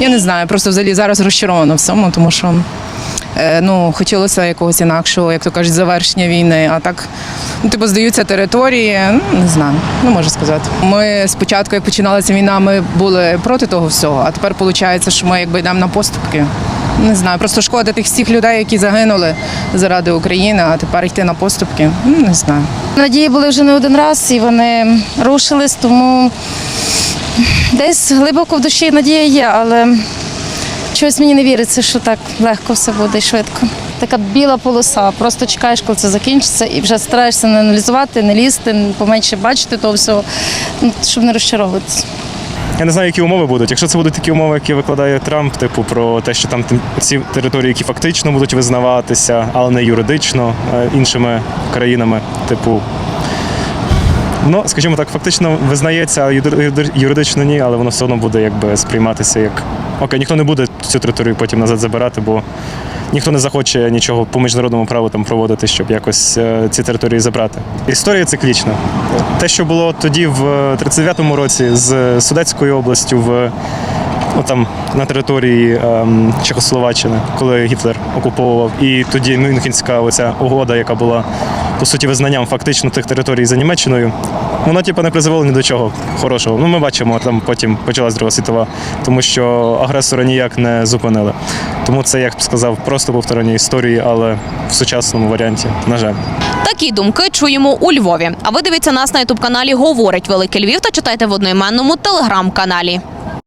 Я не знаю, просто взагалі зараз розчарована в цьому, тому що е, ну, хотілося якогось інакшого, як то кажуть, завершення війни. А так, ну, типу, здаються території, ну, не знаю, не можу сказати. Ми спочатку, як починалася війна, ми були проти того всього, а тепер виходить, що ми якби йдемо на поступки. Не знаю, просто шкода тих всіх людей, які загинули заради України, а тепер йти на поступки. Ну, не знаю. Надії були вже не один раз, і вони рушились, тому десь глибоко в душі надія є, але чогось мені не віриться, що так легко все буде і швидко. Така біла полоса, просто чекаєш, коли це закінчиться, і вже стараєшся не аналізувати, не лізти, поменше бачити того всього, ну, щоб не розчаровуватися. Я не знаю, які умови будуть. Якщо це будуть такі умови, які викладає Трамп, типу про те, що там ці території, які фактично будуть визнаватися, але не юридично е, іншими країнами, типу. Ну, скажімо так, фактично визнається, а юри- юри- юридично ні, але воно все одно буде якби сприйматися як окей, ніхто не буде цю територію потім назад забирати, бо ніхто не захоче нічого по міжнародному праву там проводити, щоб якось е, ці території забрати. Історія циклічна. Те, що було тоді в 39-му році з Судетською областю в ну, там, на території ем, Чехословаччини, коли Гітлер окуповував, і тоді Мюнхенська оця угода, яка була по суті визнанням фактично тих територій за Німеччиною, вона типу, не призвела ні до чого хорошого. Ну, ми бачимо, там потім почалась Друга світова, тому що агресора ніяк не зупинили. Тому це, як б сказав, просто повторення історії, але в сучасному варіанті, на жаль. Такі думки чуємо у Львові. А ви дивіться нас на ютуб каналі Говорить Великий Львів та читайте в одноіменному телеграм-каналі.